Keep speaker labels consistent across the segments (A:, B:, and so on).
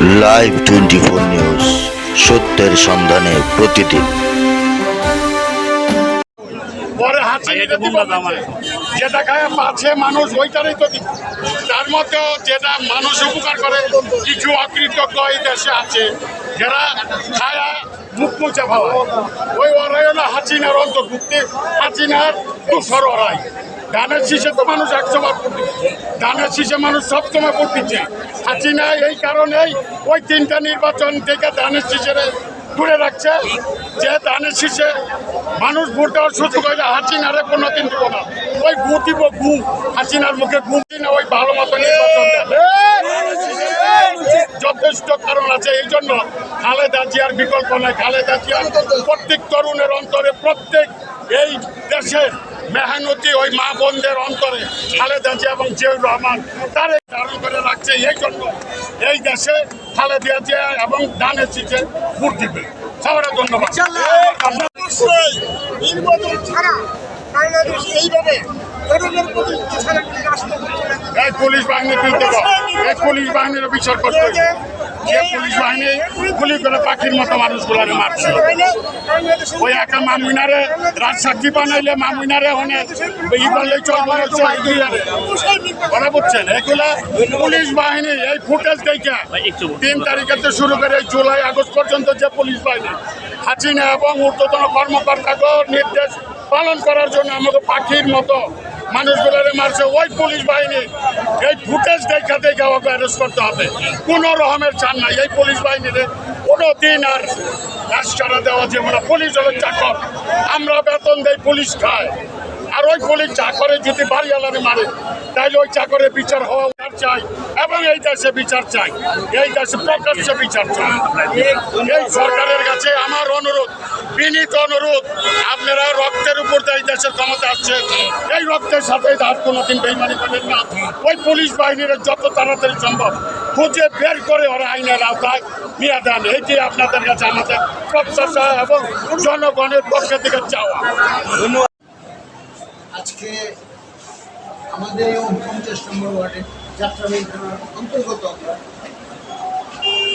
A: Live twenty four news সত্যের সন্ধানে প্রতিদিন।
B: পরে হাঁচি
C: আছে।
B: যেটা খায় পাচ্ছে মানুষ ওইটারই তো তার মধ্যেও যেটা মানুষ উপকার করে কিছু অকৃতজ্ঞ এই দেশে আছে যারা খায়া মুখ মুছে ভাবা ওই ওরাই হলো হাসিনার অন্তর্ভুক্তি হাসিনার তুষর ওরাই। ধানের শীষে তো মানুষ একসময় ভোট দিচ্ছে ধানের শীষে মানুষ সবসময় ভোট দিচ্ছে। হাসিনা এই কারণেই ওই তিনটা নির্বাচন থেকে ধানের শীষের দূরে রাখছে যে ধানের শীষে মানুষ ভোট দেওয়ার সুযোগ হইলে হাসিনারে কোনো দিন দিব না। ওই গু দিব গু হাসিনার মুখে গু না ওই ভালো মতো নির্বাচন যথেষ্ট কারণ আছে, এই জন্য খালেদা জিয়ার বিকল্প নাই। খালেদা জিয়ার প্রত্যেক তরুণের অন্তরে প্রত্যেক এই দেশের মেহনতি ওই মা বোনদের অন্তরে খালেদা জিয়া এবং জিয়াউর রহমান তারে ধারণ করে রাখছে এই জন্য এই দেশে খালেদা জিয়া এবং দানের চিঠে ভোট দিবে সবাই ধন্যবাদ
D: অবশ্যই নির্বাচন ছাড়া বাংলাদেশ এইভাবে।
B: এই পুলিশ বাহিনী তুলতে পার এই পুলিশ বাহিনীর বিচার করতে। যে পুলিশ বাহিনী গুলি করে পাখির মতো মানুষগুলারে মারছে ওই একা মামুইনারে রাজ সাক্ষী বানাইলে মামুইনারে হনে ই করলে ওরা বুঝছেন এগুলা পুলিশ বাহিনী, এই ফুটেজ দেখে। তিন তারিখে থেকে শুরু করে জুলাই আগস্ট পর্যন্ত যে পুলিশ বাহিনী, হাসিনা এবং ঊর্ধ্বতন কর্মকর্তাকে নির্দেশ পালন করার জন্য আমাকে পাখির মতো মানুষগুলোরে মারছে, ওই পুলিশ বাহিনী। এই ফুটেজ দেখা দেখে আমাকে অ্যারেস্ট করতে হবে। কোনো রকমের চান নাই। এই পুলিশ বাহিনীরে কোনো দিন আর রাস্তাটা দেওয়া যাবে না। পুলিশ হলো চাকর। আমরা বেতন দেয় পুলিশ খায়। আর ওই পুলিশ চাকরে যদি বাড়িওয়ালারে মারে তাইলে ওই চাকরের বিচার হওয়া উচিত চাই এবং এই দেশে বিচার চাই। এই দেশে প্রকাশ্যে বিচার চাই। এই সরকারের কাছে আমার অনুরোধ, বিনীত অনুরোধ, আপনারা রক্তের উপর এই দেশের ক্ষমতা আসছে, এই রক্তের সাথে আর কোনোদিন বেইমানি করবেন না। ওই পুলিশ বাহিনীর যত তাড়াতাড়ি সম্ভব খুঁজে বের করে ওরা আইনের আওতায় নিয়ে দেন এটি আপনাদের কাছে আমাদের প্রত্যাশা এবং জনগণের পক্ষ থেকে চাওয়া
E: আজকে আমাদের এই উনপঞ্চাশ নম্বর ওয়ার্ডে যাত্রাবাড়ি থানার অন্তর্গত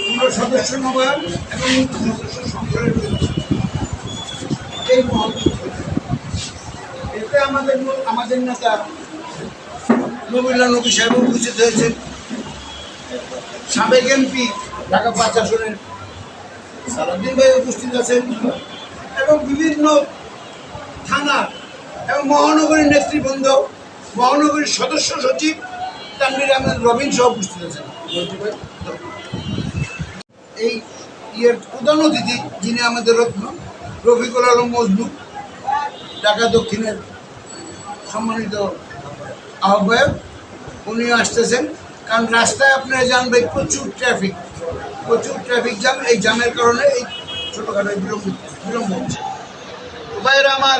E: আমরা সদস্য নবায়ন এবং সদস্য সংগ্রহের এই এতে আমাদের আমাদের নেতা নবীলা নবী সাহেব উপস্থিত হয়েছেন। সাবেক এমপি ঢাকা পাঁচ আসনের সালাউদ্দিন ভাই উপস্থিত আছেন এবং বিভিন্ন থানার এবং মহানগরীর নেতৃবৃন্দ মহানগরীর সদস্য সচিব তানভীর আহমেদ রবিন সহ উপস্থিত আছেন। এই ইয়ের প্রধান অতিথি যিনি আমাদের রত্ন, রফিকুল আলম মজনু, ঢাকা দক্ষিণের সম্মানিত আহ্বায়ক, উনিও আসতেছেন। কারণ রাস্তায় আপনারা জানবেন প্রচুর ট্রাফিক প্রচুর ট্রাফিক জ্যাম। এই জ্যামের কারণে এই ছোটোখাটো বিলম্ব বিলম্ব হচ্ছে। আমার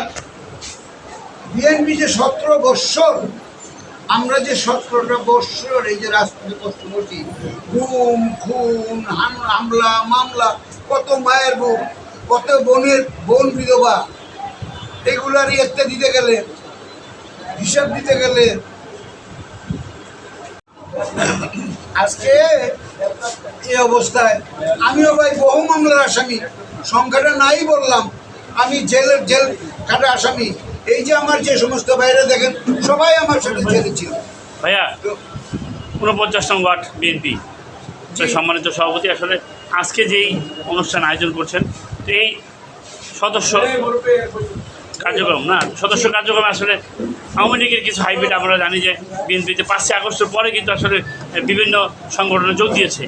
E: বিএনপি যে সতেরো বৎসর, আমরা যে সতেরোটা বৎসর এই যে রাজনীতি কষ্ট করছি খুন, হাম- হামলা, মামলা, কত মায়ের বোন কত বোনের বোন বিধবা এগুলার ইয়েতে দিতে গেলে, হিসাব দিতে গেলে। আজকে এই অবস্থায় আমিও ভাই বহু মামলার আসামি, সংখ্যাটা নাই বললাম, আমি জেলের জেল খাটা আসামি। এই যে আমার যে সমস্ত বাইরে দেখেন সবাই আমার সাথে ছিল।
C: ভাইয়া ঊনপঞ্চাশ নং ওয়ার্ড বিএনপি সম্মানিত সভাপতি আসলে আজকে যেই অনুষ্ঠান আয়োজন করছেন তো এই সদস্য কার্যক্রম না সদস্য কার্যক্রম আসলে আওয়ামী লীগের কিছু হাইব্রিড আমরা জানি যে বিএনপিতে পাঁচই আগস্টের পরে কিন্তু আসলে বিভিন্ন সংগঠনে যোগ দিয়েছে।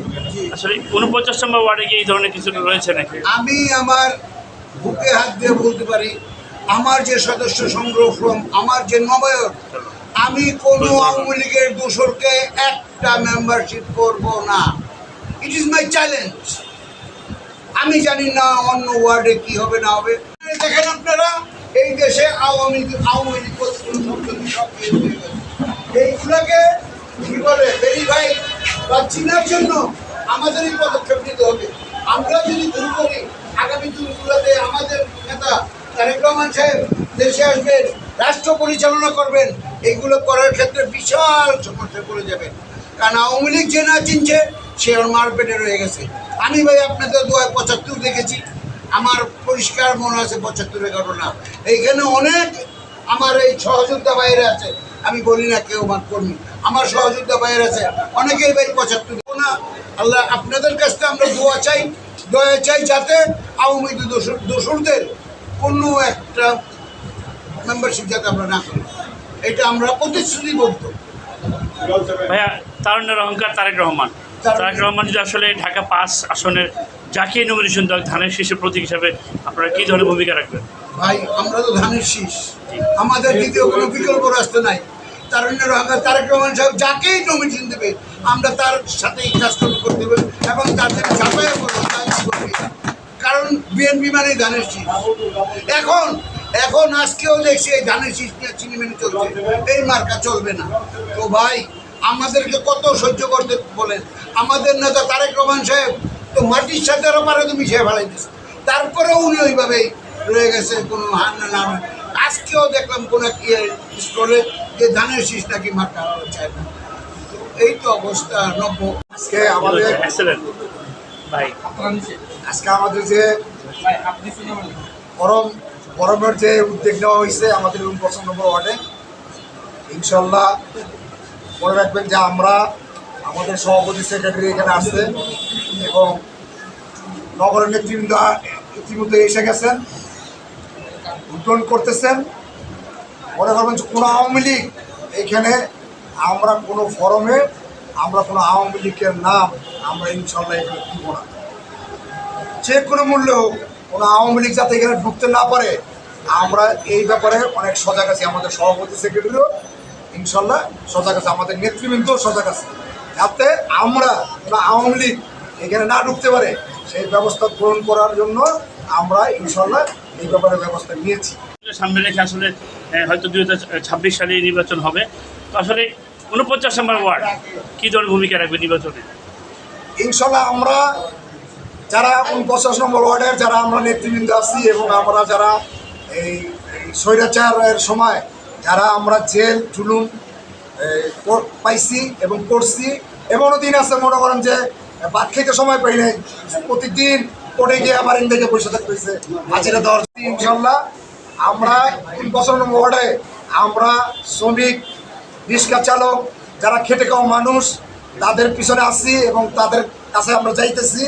C: আসলে ঊনপঞ্চাশ নম্বর ওয়ার্ডে গিয়ে এই ধরনের কিছু রয়েছে নাকি?
E: আমি আমার বুকে হাত দিয়ে বলতে পারি আমার যে সদস্য সংগ্রহ ফর্ম আমার যে নবায়ক আমি কোনো আওয়ামী লীগের দোসরকে একটা মেম্বারশিপ করব না। ইট ইজ মাই চ্যালেঞ্জ আমি জানি না অন্য ওয়ার্ডে কি হবে না হবে। দেখেন আপনারা এই দেশে আওয়ামী আওয়ামী লীগ। এইগুলোকে কি বলে ভেরিফাই বা চিনার জন্য আমাদেরই পদক্ষেপ নিতে হবে। আমরা যদি ভুল করি আগামী দিনগুলোতে আমাদের নেতা রহমান সাহেব দেশে আসবেন, রাষ্ট্র পরিচালনা করবেন এইগুলো করার ক্ষেত্রে বিশাল সমস্যায় পড়ে যাবেন কারণ আওয়ামী লীগ যে না চিনছে, সে ওর মার পেটে রয়ে গেছে। আমি ভাই আপনাদের দু পঁচাত্তর দেখেছি, আমার পরিষ্কার মনে আছে পঁচাত্তরের ঘটনা। এইখানে অনেক আমার এই সহযোদ্ধা বাইরে আছে, আমি বলি না কেউ আমার কর্মী, আমার সহযোদ্ধা বাইরে আছে, অনেকেই ভাই পঁচাত্তর। না, আল্লাহ আপনাদের কাছ থেকে আমরা দোয়া চাই, দয়া চাই যাতে আওয়ামী দোসরদের কোনো একটা মেম্বারশিপ যাতে আমরা না করি এটা আমরা প্রতিশ্রুতিবদ্ধ।
C: ভাইয়া তারুণ্যের অহংকার তারেক রহমান।
E: তারেক-
C: রহমান যদি আসলে ঢাকা পাঁচ আসনের যাকে নমিনেশন দেওয়া ধানের শীর্ষের প্রতীক হিসাবে আপনারা কী ধরনের ভূমিকা রাখবেন?
E: ভাই আমরা তো ধানের শীষ। আমাদের দ্বিতীয় কোনো বিকল্প রাস্তা নাই। তারুণ্যের অহংকার তারেক রহমান সাহেব যাকেই নমিনেশন দেবে আমরা তার সাথেই কাজকর্ম করতে হবে এবং তাদের যাতায়াত করব বিএনপি মানে ধানের শীষ। এখন এখন আজকেও দেখছি এই ধানের শীষ নিয়ে চিনি মেনে চলছে। এই মার্কা চলবে না। তো ভাই আমাদেরকে কত সহ্য করতে বলেন? আমাদের নেতা তারেক রহমান সাহেব তো মাটির সাথে আরও পারে তো মিশিয়ে ফেলাইতেছে তারপরেও উনি ওইভাবেই রয়ে গেছে কোনো হার না আজকেও দেখলাম কোনো কি স্টলে যে ধানের শীষ নাকি মার্কা চায় না। এই তো অবস্থা নব্য।
F: আজকে আমাদের
C: ভাই।
F: আজকে আমাদের যে গরম, গরমের যে উদ্যোগ নেওয়া হয়েছে আমাদের নম্বর ওয়ার্ডে, ইনশাল্লাহ মনে রাখবেন যে আমরা আমাদের সভাপতি, সেক্রেটারি এখানে আসছে এবং নগরের নেতৃবৃন্দ ইতিমধ্যে এসে গেছেন, উদ্বোধন করতেছেন। মনে করবেন যে কোনো আওয়ামী লীগ এখানে আমরা কোনো ফরমে, আমরা কোনো আওয়ামী লীগের নাম আমরা ইনশাল্লাহ এখানে দিব না। যে কোনো মূল্য হোক কোনো আওয়ামী লীগ যাতে এখানে ঢুকতে না পারে আমরা এই ব্যাপারে অনেক সজাগ আছি। আমাদের সভাপতি সেক্রেটারিও ইনশাল্লাহ সজাগ আছে। আমাদের নেতৃবৃন্দ সজাগ আছে। যাতে আমরা কোনো আওয়ামী লীগ এখানে না ঢুকতে পারে সেই ব্যবস্থা গ্রহণ করার জন্য আমরা ইনশাল্লাহ এই ব্যাপারে ব্যবস্থা নিয়েছি।
C: সামনে রেখে আসলে হয়তো দুই হাজার ছাব্বিশ সালে নির্বাচন হবে। তো আসলে উনপঞ্চাশ নম্বর ওয়ার্ড কী ধরনের ভূমিকা রাখবে নির্বাচনে?
F: ইনশাল্লাহ আমরা যারা পঞ্চাশ নম্বর ওয়ার্ডের যারা আমরা নেতৃবৃন্দ আছি এবং আমরা যারা এই স্বৈরাচারের সময় যারা আমরা জেল, জুলুম পাইছি এবং করছি, এমনও দিন আছে মনে করেন যে ভাত খেতে সময় পাই নাই, প্রতিদিন কোর্টে গিয়ে আবার ইন্ডিয়াকে পয়সা থাকতে হয়েছে হাজিরা দেওয়ার ইনশাল্লাহ। আমরা পঞ্চাশ নম্বর ওয়ার্ডে আমরা শ্রমিক রিক্সা চালক যারা খেটে খাওয়া মানুষ, তাদের পিছনে আসছি এবং তাদের কাছে আমরা যাইতেছি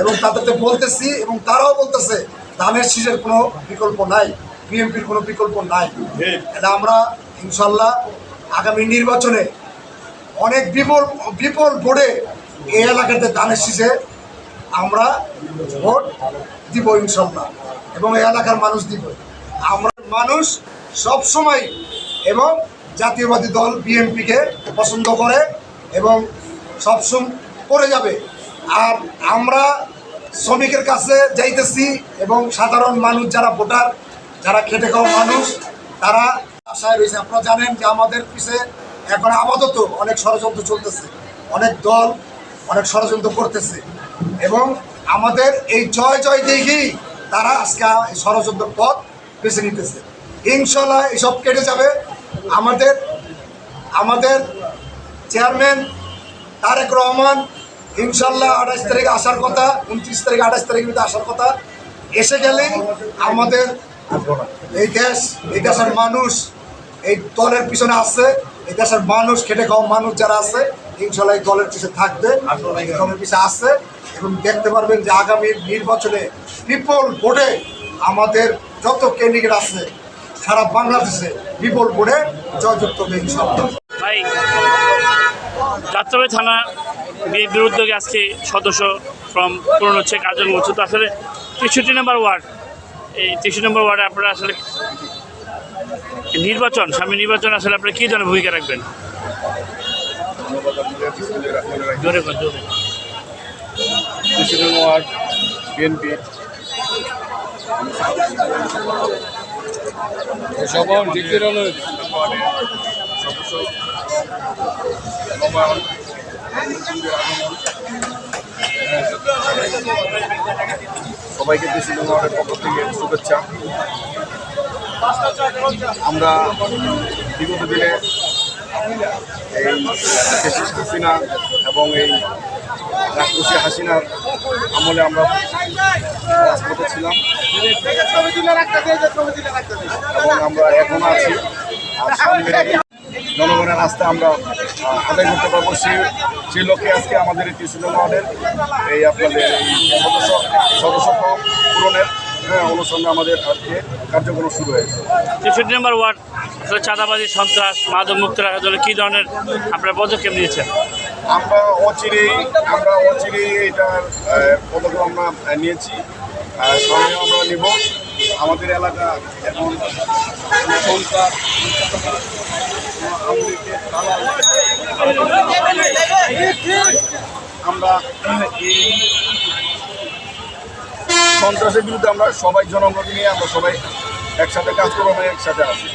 F: এবং তাদেরকে বলতেছি এবং তারাও বলতেছে, ধানের শীষের কোনো বিকল্প নাই, বিএনপির কোনো বিকল্প নাই। এটা আমরা ইনশাল্লাহ আগামী নির্বাচনে অনেক বিপুল বিপুল ভোটে এই এলাকাতে ধানের শীষে আমরা ভোট দিব ইনশাল্লাহ এবং এই এলাকার মানুষ দিব। আমরা মানুষ সব সময় এবং জাতীয়বাদী দল বিএনপিকে পছন্দ করে এবং সবসময় করে যাবে। আর আমরা শ্রমিকের কাছে যাইতেছি এবং সাধারণ মানুষ যারা ভোটার, যারা খেটে খাওয়া মানুষ, তারা আশায় রয়েছে। আপনারা জানেন যে আমাদের পিছে এখন আপাতত অনেক ষড়যন্ত্র চলতেছে, অনেক দল অনেক ষড়যন্ত্র করতেছে এবং আমাদের এই জয় জয় দেখেই তারা আজকে ষড়যন্ত্র পথ বেছে নিতেছে। ইনশাল্লাহ এসব কেটে যাবে। আমাদের আমাদের চেয়ারম্যান তারেক রহমান ইনশাল্লাহ আঠাশ তারিখে আসার কথা, উনত্রিশ তারিখ আঠাশ তারিখের ভিতরে আসার কথা। এসে গেলেই আমাদের এই দেশ, এই দেশের মানুষ, এই দলের পিছনে আছে, এই দেশের মানুষ, খেটে খাওয়া মানুষ যারা আছে, ইনশাল্লাহ এই দলের পিছনে থাকবে দলের পিছনে আছে। এবং দেখতে পারবেন যে আগামী নির্বাচনে বিপুল ভোটে আমাদের যত ক্যান্ডিডেট আছে, সারা বাংলাদেশে বিপুল ভোটে জয়যুক্ত হবে ইনশাল্লাহ।
C: ভাই থানা বিএনপির উদ্যোগে আজকে সদস্য ফ্রম পূরণ হচ্ছে কার্জন করছে তো আসলে তেষট্টি নম্বর ওয়ার্ড, এই তেষট্টি নম্বর ওয়ার্ডে আপনারা আসলে নির্বাচন, সামনে নির্বাচন আসলে আপনারা কী ধরনের ভূমিকা রাখবেন?
G: ওয়ার্ড সবার সবাইকে প্রেসিডেন্ট ওয়ার্ডের পক্ষ থেকে শুভেচ্ছা। আমরা বিগত দিনে এই শেখ হাসিনা এবং এই রাক্ষসী হাসিনার আমলে আমরা রাজপথে ছিলাম। এবং আমরা এখনও আছি। জনগণের আস্থা আমরা আদায় করতে পারব সেই সেই লক্ষ্যে আজকে আমাদের এই টিসিল ওয়ার্ডের এই আপনাদের সদস্য সদস্য পূরণের হ্যাঁ, অনুষ্ঠানে আমাদের আজকে কার্যক্রম শুরু হয়েছে।
C: তেষট্টি নম্বর ওয়ার্ড চাঁদাবাজি সন্ত্রাস মাদক মুক্ত রাখার জন্য কী ধরনের আপনারা পদক্ষেপ নিয়েছেন?
G: আমরা অচিরেই আমরা অচিরেই এটার পদক্ষেপ আমরা নিয়েছি। সামনে আমরা নিব। আমাদের এলাকা এখন সন্ত্রাস আমরা এই সন্ত্রাসের বিরুদ্ধে আমরা সবাই জনগণ নিয়ে আমরা সবাই একসাথে কাজ করব, আমরা একসাথে আছি।